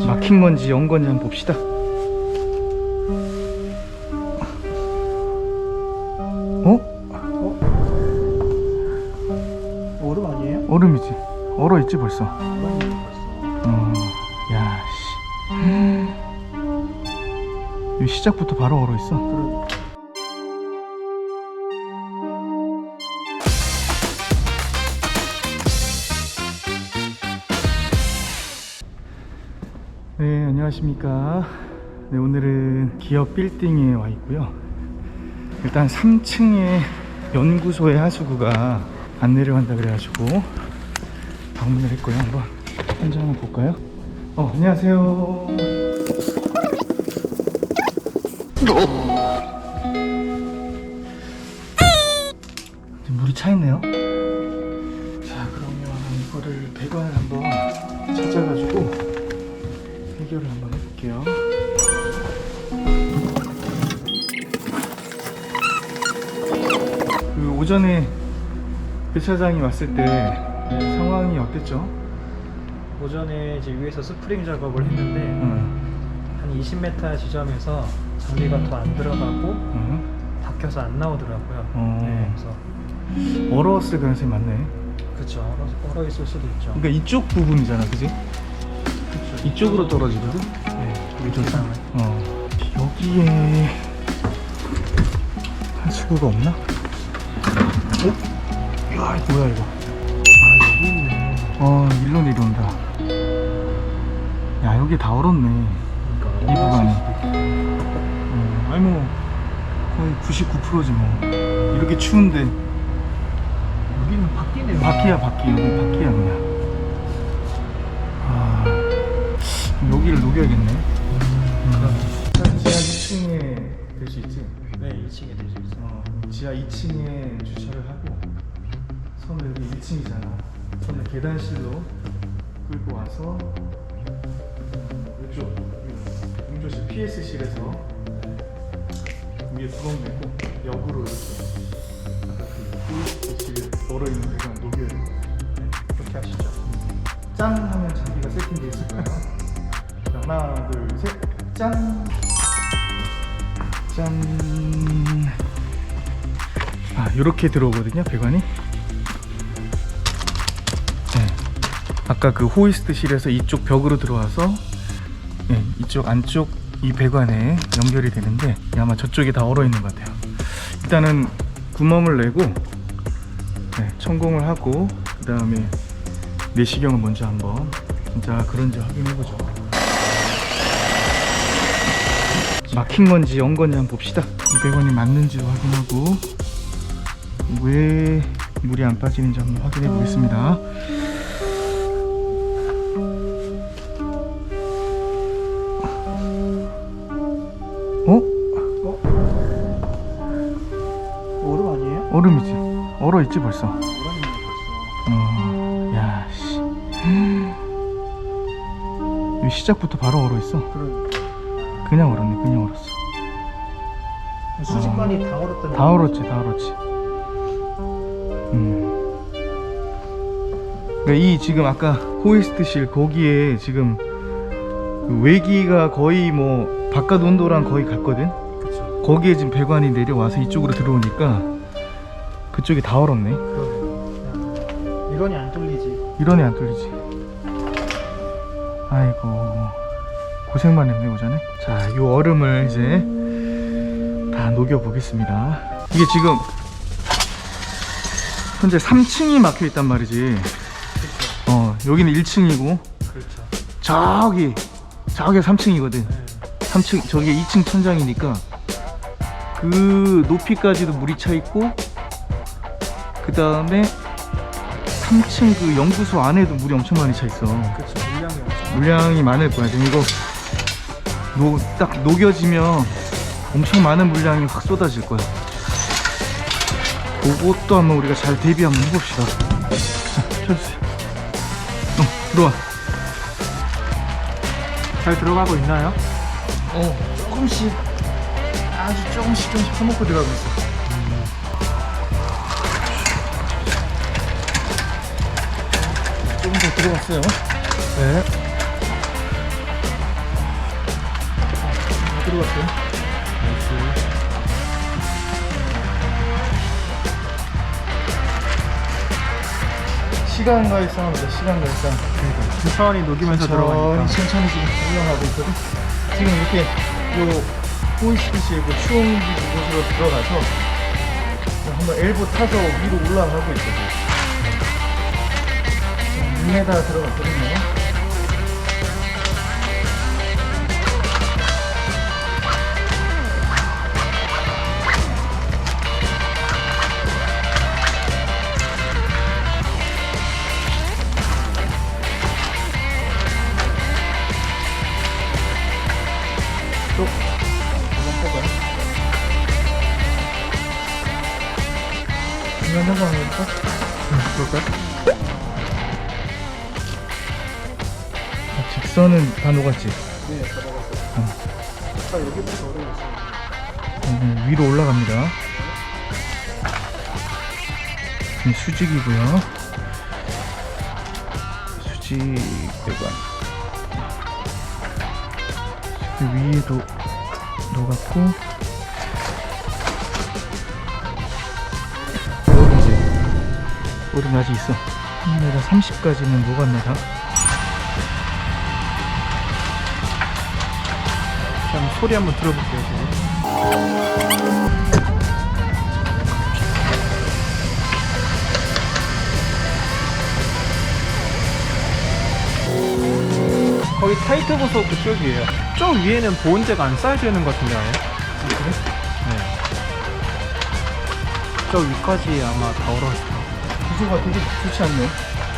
막힌 건지 연 건지 한번 봅시다. 어? 얼음 아니에요? 얼음이지. 얼어 있지 벌써. 어, 야, 씨. 이 시작부터 바로 얼어 있어. 네, 안녕하십니까. 네, 오늘은 기업 빌딩에 와 있고요. 일단 3층에 연구소의 하수구가 안 내려간다 그래가지고 방문을 했고요. 한번 현장 한번 볼까요? 어, 안녕하세요. 물이 차 있네요. 자, 그러면 이거를 배관을 한번 찾아가지고 해결을 한번 해볼게요. 그 오전에 배차장이 왔을 때 상황이 어땠죠? 오전에 이제 위에서 스프링 작업을 했는데 응. 한 20m 지점에서 장비가 더 안 들어가고 응. 닫혀서 안 나오더라고요. 어. 네, 그래서 얼어왔을 가능성이 많네. 그쵸 얼어, 얼어 있을 수도 있죠. 그러니까 이쪽 부분이잖아, 그지? 이쪽으로 떨어지거든? 네, 이쪽으로. 이상은. 어. 여기에 하수구가 없나? 어? 야, 이거 뭐야, 이거. 아 여기 있네. 어, 일로 내려온다. 야, 여기 다 얼었네. 그러니까 이 구간이. 어, 아니 뭐 거의 99%지 뭐. 이렇게 추운데 여기는 바뀌네요. 바퀴야 바퀴 여기 바퀴야 그냥. 여기를 녹여야겠네. 음, 지하 2층에 될 수 있지. 네 2층에 될 수 있어요. 어, 지하 2층에 주차를 하고 선을 여기 1층이잖아. 선을 계단실로 끌고 와서 이쪽 공조실 PS실에서 위에 구멍 내고 역으로 이렇게 아까 그 얼어 있는 돼. 네, 그렇게 하시죠. 짠 하면 장비가 세팅돼 있을 거예요. 자, 하나, 둘, 셋, 짠. 짠. 아, 이렇게 들어오거든요, 배관이. 네. 아까 그 호이스트 실에서 이쪽 벽으로 들어와서 네, 이쪽 안쪽 이 배관에 연결이 되는데 아마 저쪽이 다 얼어 있는 것 같아요. 일단은 구멍을 내고 네, 천공을 하고 그 다음에 내시경을 먼저 한번 진짜 그런지 확인해보죠. 막힌 건지 연 건지 한번 봅시다. 200원이 맞는지도 확인하고 왜 물이 안 빠지는지 한번 확인해 보겠습니다. 어? 얼음 아니에요? 얼음이지. 얼어 있지 벌써. 얼음이네 벌써. 어, 야 씨. 이 시작부터 바로 얼어 있어. 그런 그냥 얼었네. 그냥 얼었어. 수직관이 다 얼었다는 다 얼었지, 다 얼었지. 음. 그러니까 이 지금 아까 호이스트실 거기에 지금 그 외기가 거의 뭐 바깥 온도랑 거의 같거든. 그쵸. 거기에 지금 배관이 내려와서 이쪽으로 들어오니까 그쪽이 다 얼었네. 이건이 안 뚫리지. 이러네 안 뚫리지. 아이고 고생만 했네 오전에. 자, 요 얼음을 이제 다 녹여 보겠습니다. 이게 지금 현재 3층이 막혀 있단 말이지. 그렇죠. 어, 여기는 1층이고 그렇죠. 저기 저기 3층이거든. 네. 3층 저기 2층 천장이니까 그 높이까지도 물이 차 있고 그 다음에 3층 그 연구소 안에도 물이 엄청 많이 차 있어. 그렇죠. 물량이 엄청. 물량이 많을 거야. 지금 이거 노, 딱 녹여지면 엄청 많은 물량이 확 쏟아질 거야. 그것도 한번 우리가 잘 대비 한번 해봅시다. 자, 켜주세요. 어, 들어와. 잘 들어가고 있나요? 어, 조금씩, 아주 조금씩 조금씩 퍼먹고 들어가고 있어. 조금 더 들어갔어요. 네. 들어갔어요. 나이스. 시간과의 싸움이다. 시간과의 싸움. 천천히 녹이면서 들어가니까. 천천히 천천히 지금 올라가고 있거든. 지금 이렇게 요 호이스트시의 그 추운기 곳으로 들어가서 한번 엘보 타서 위로 올라가고 있거든. 6m 들어갔거든요. 그럴까요? 아, 직선은 다 녹았지? 네, 들어갔어요. 아까 여기부터 어려웠어요. 음, 위로 올라갑니다. 이 수직이고요. 수직 배관. 그 위에도 녹았고. 오른 아직 있어. 1m 30까지는 녹았네요. 그럼 소리 한번 들어볼게요, 지금. 거기 타이트 보소 그쪽이에요. 좀 위에는 보온재가 안 쌓여져 있는 것 같은데 아예? 그래? 네. 저 위까지 아마 다 얼어있을. 구조가 되게 좋지 않네.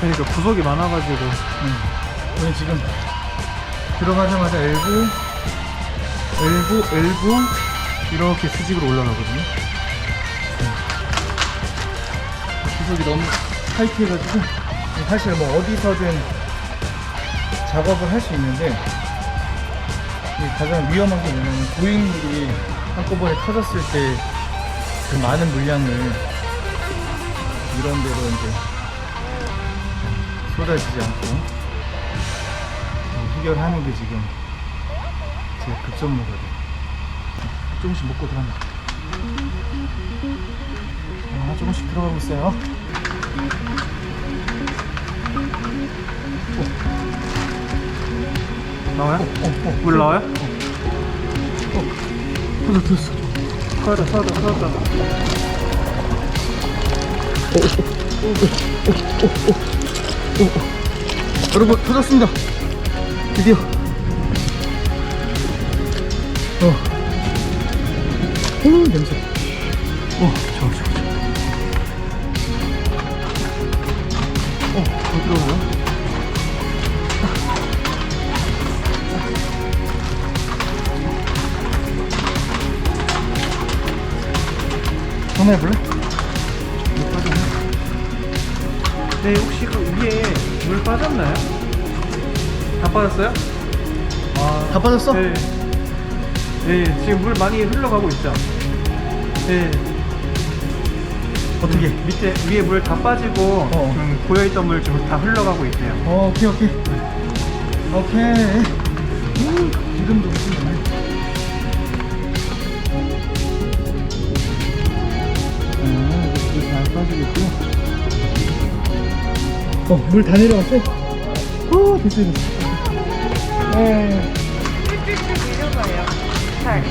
그러니까 구석이 많아가지고 응. 우리 지금 들어가자마자 엘보, 엘보, 엘보 이렇게 수직으로 올라가거든요. 응. 구석이 너무 타이트해가지고 사실 뭐 어디서든 작업을 할 수 있는데 가장 위험한 게 뭐냐면 고인물이 한꺼번에 터졌을 때 그 많은 물량을 이런 데로 이제 쏟아지지 않고 어, 해결하는 게 지금 제 급선무거든. 조금씩 먹고 들어간다. 아, 조금씩 들어가고 있어요. 나와요? 어, 어, 물 나와요? 터져, 터졌어. 터졌다, 터졌다, 터졌다. 여러분, 터졌습니다. 드디어. 어. 오, 냄새. 어, 좋아, 좋아, 좋아. 어, 더 들어가요? 전화 해볼래? 네, 혹시 그 위에 물 빠졌나요? 다 빠졌어요? 아, 다 빠졌어? 네. 네, 지금 물 많이 흘러가고 있죠? 네, 어떻게? 밑에, 위에 물 다 빠지고, 어. 지금 고여있던 물 지금 다 흘러가고 있대요. 어, 오케이, 오케이. 오케이. 음, 지금도 웃기네. 아, 이렇게 잘 빠지고 있고. 어, 물 다 내려왔어? 어, 됐어, 됐어. 잘.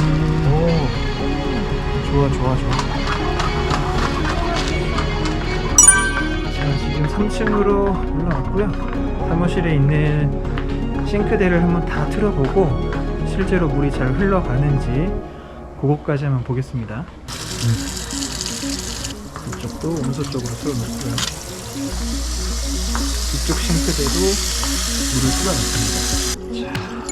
음, 오. 좋아, 좋아, 좋아. 자, 지금 3층으로 올라왔고요. 사무실에 있는 싱크대를 한번 다 틀어보고, 실제로 물이 잘 흘러가는지, 그것까지 한번 보겠습니다. 이쪽도 온수 쪽으로 틀어놓고요. 이쪽 싱크대도 물을 뚫어놨습니다.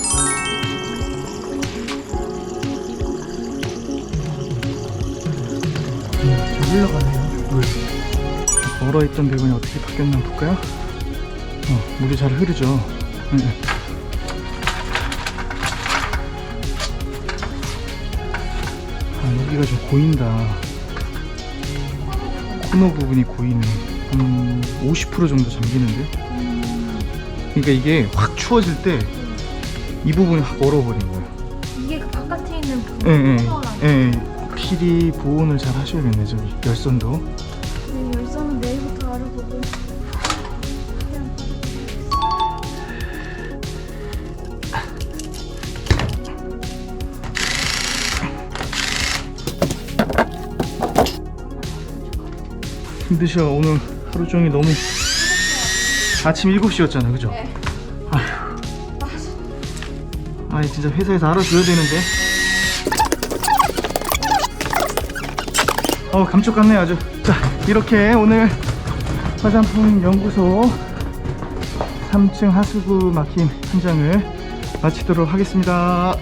음, 좀 흘러가네요, 물. 얼어있던 배관이 어떻게 바뀌었나 볼까요? 어, 물이 잘 흐르죠. 응, 응. 아, 여기가 좀 고인다. 코너 부분이 고이네. 한50% 정도 잠기는데? 그러니까 이게 확 추워질 때 이 부분이 확 얼어버린 거야. 바깥에 있는 예, 예, 예. 필히 보온을 잘 하셔야겠네, 저기. 열선도. 네, 열선은 내일부터 알아보고 그냥 힘드셔. 오늘 하루 종일 너무. 아침 7시였잖아, 그죠? 네. 아휴. 아니, 진짜 회사에서 알아줘야 되는데. 어, 감쪽 같네, 아주. 자, 이렇게 오늘 화장품 연구소 3층 하수구 막힌 현장을 마치도록 하겠습니다.